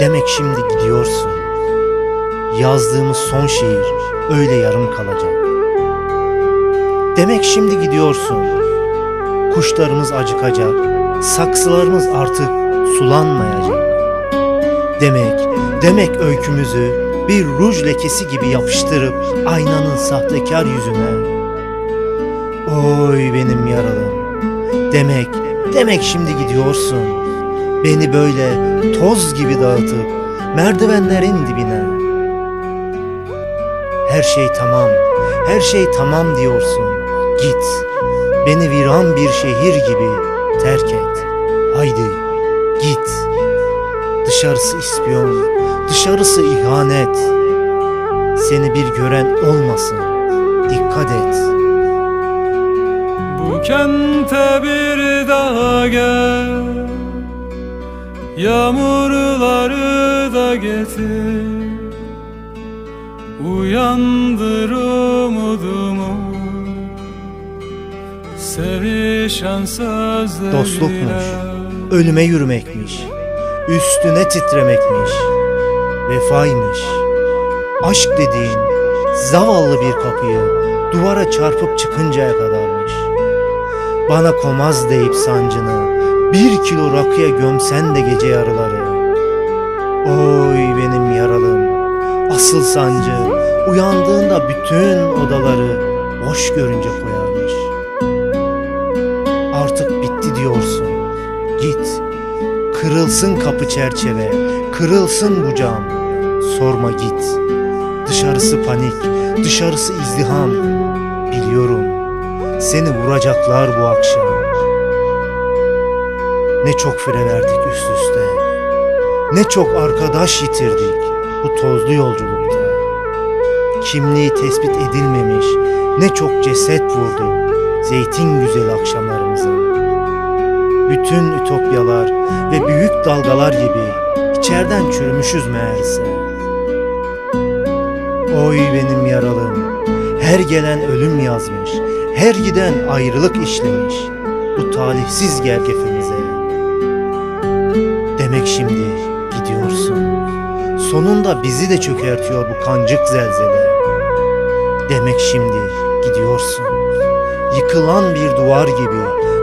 Demek şimdi gidiyorsun. Yazdığımız son şiir öyle yarım kalacak. Demek şimdi gidiyorsun. Kuşlarımız acıkacak. Saksılarımız artık sulanmayacak. Demek, demek öykümüzü bir ruj lekesi gibi yapıştırıp aynanın sahtekar yüzüne. Oy benim yaralım. Demek, demek şimdi gidiyorsun. Beni böyle toz gibi dağıtıp merdivenlerin dibine. Her şey tamam, her şey tamam diyorsun. Git, beni viran bir şehir gibi terk et. Haydi, git. Dışarısı ispiyon, dışarısı ihanet. Seni bir gören olmasın. Dikkat et. Bu kente bir daha gel Yağmurları da getir. Uyandır umudumu Sevişen sözleriyle. Dostlukmuş, ölüme yürümekmiş, üstüne titremekmiş, vefaymış. Aşk dediğin zavallı bir kapıyı duvara çarpıp çıkıncaya kadarmış. Bana komaz deyip sancını bir kilo rakıya gömsen de gece yarıları. Oy benim yaralım, asıl sancı uyandığında bütün odaları boş görünce koyarmış. Artık bitti diyorsun. Git. Kırılsın kapı çerçeve, kırılsın bu cam. Sorma git. Dışarısı panik, dışarısı izdiham. Biliyorum. Seni vuracaklar bu akşam. Ne çok fire verdik üst üste. Ne çok arkadaş yitirdik bu tozlu yolculukta. Kimliği tespit edilmemiş ne çok ceset vurdu zeytin güzel akşamlarımıza. Bütün ütopyalar ve büyük dalgalar gibi içerden çürümüşüz meğerse. Oy benim yaralım, her gelen ölüm yazmış, her giden ayrılık işlemiş bu talihsiz gergefimize. Demek şimdi gidiyorsun. Sonunda bizi de çökertiyor bu kancık zelzele. Demek şimdi gidiyorsun. Yıkılan bir duvar gibi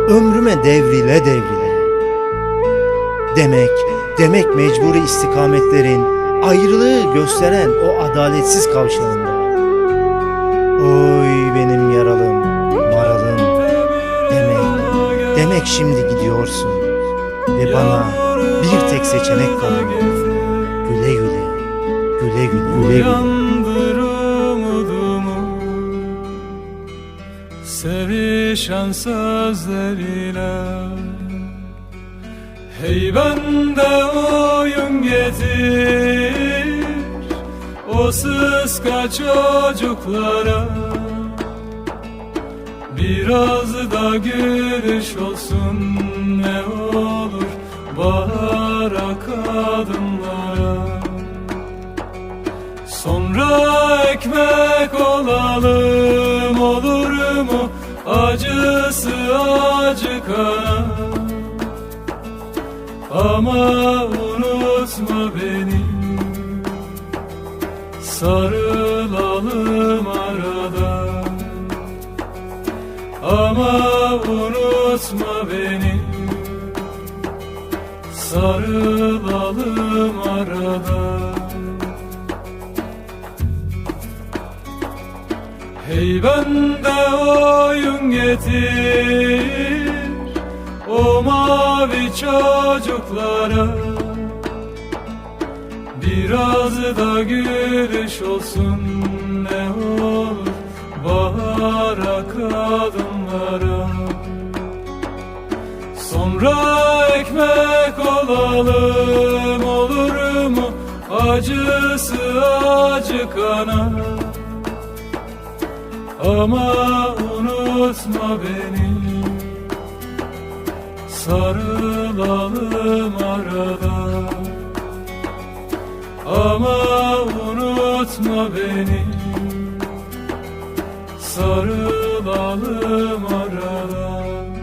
ömrüme devrile devrile. Demek, demek mecburi istikametlerin ayrılığı gösteren o adaletsiz kavşağında. Oy benim yaralım, maralım. Demek, demek şimdi gidiyorsun. Ve bana bir tek seçenek kalıyor. Güle güle, güle güle, güle güle. Umudumu. Sevişen sözleriyle Hey bende oyun getir. O sıska çocuklara. Biraz da gülüş olsun ne olur Bahara kadınlara Sonra ekmek olalım olur mu? Acısı acıkana Ama unutma beni. Sarılalım arada. Ama unutma beni sarılalım arada. Hey bende oyun getir O mavi çocuklara. Biraz da gülüş olsun ne olur Bahara kadınlara. Sonra ekmek olalım olur mu? Acısı acıkana ama unutma beni. Sarılalım arada. Ama unutma beni. Sarılalım arada